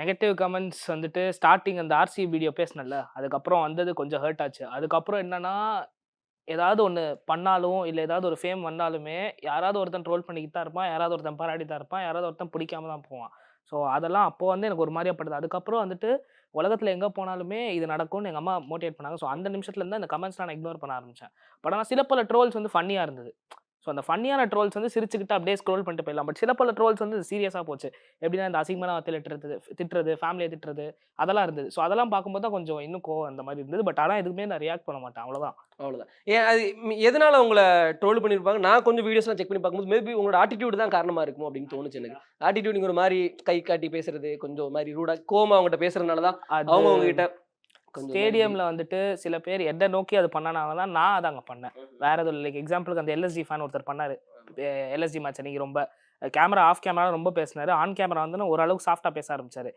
Negative comments வந்துட்டு starting அந்த RC video பேசினேன்ல அதுக்கப்புறம் வந்தது கொஞ்சம் ஹர்ட் ஆச்சு. அதுக்கப்புறம் என்னன்னா ஏதாவது ஒன்று பண்ணாலும் இல்லை ஏதாவது ஒரு ஃபேம் வந்தாலுமே யாராவது ஒருத்தன் ட்ரோல் பண்ணிக்கிட்டு தான் இருப்பான் யாராவது ஒருத்தன் பாராடி தான் இருப்பான் யாராவது ஒருத்தன் பிடிக்காம தான் போவான். ஸோ அதெல்லாம் அப்போ வந்து எனக்கு ஒரு மாதிரியா படுது அதுக்கப்புறம் வந்துட்டு உலகத்தில் எங்கே போனாலுமே இது நடக்கும்னு எங்கள் அம்மா மோட்டிவேட் பண்ணாங்க. ஸோ அந்த நிமிஷத்துலேருந்து அந்த கமெண்ட்ஸ் நான் இக்னோர் பண்ண ஆரம்பித்தேன் பட் ஆனால் சில பல ட்ரோல்ஸ் வந்து ஃபன்னியாக இருந்தது. ஸோ அந்த ஃபன்னியான ட்ரோல்ஸ் வந்து சிரிச்சுக்கிட்டு அப்படியே ஸ்க்ரோல் பண்ணிட்டு போயிடலாம். பட் சில பல ட்ரோல்ஸ் வந்து சீரியஸாக போச்சு. எப்படின்னா இந்த அசிங்கமான வார்த்தையில் திட்டுறது திட்டுறது ஃபேமிலியை திட்டுறது அதெல்லாம் இருந்தது. ஸோ அதெல்லாம் பார்க்கும்போது தான் கொஞ்சம் இன்னும் கோவம் அந்த மாதிரி இருந்தது. பட் ஆனால் எதுக்குமே நான் ரியாக்ட் பண்ண மாட்டேன். அவ்வளோதான் அவ்வளோதான் ஏன் அது எதனால உங்களை ட்ரோல் பண்ணியிருப்பாங்க நான் கொஞ்சம் வீடியோஸ்லாம் செக் பண்ணி பார்க்கும்போது மேபி உங்களோட ஆட்டிடியூட் தான் காரணமா இருக்குமோ அப்படின்னு தோணுச்சு எனக்கு. ஆட்டிடியூட் ஒரு மாதிரி கை காட்டி பேசுறது கொஞ்சம் மாதிரி ரூடா கோமா அவங்ககிட்ட பேசுறதுனால தான் அவங்க கொஞ்சம் ஸ்டேடியம்ல வந்துட்டு சில பேர் எதை நோக்கி அது பண்ணனால தான் நான் அதை அங்கே பண்ணேன் வேற எதுவும் லைக் எக்ஸாம்பிளுக்கு அந்த எல்எஸ்டி ஃபேன் ஒருத்தர் பண்ணாரு. எல்எஸ்டி மேட்ச் அன்னைக்கு ரொம்ப கேமரா ஆஃப் கேமரா ரொம்ப பேசினாரு. ஆன் கேமரா வந்து ஓரளவுக்கு சாஃப்டாக பேச ஆரம்பிச்சாரு.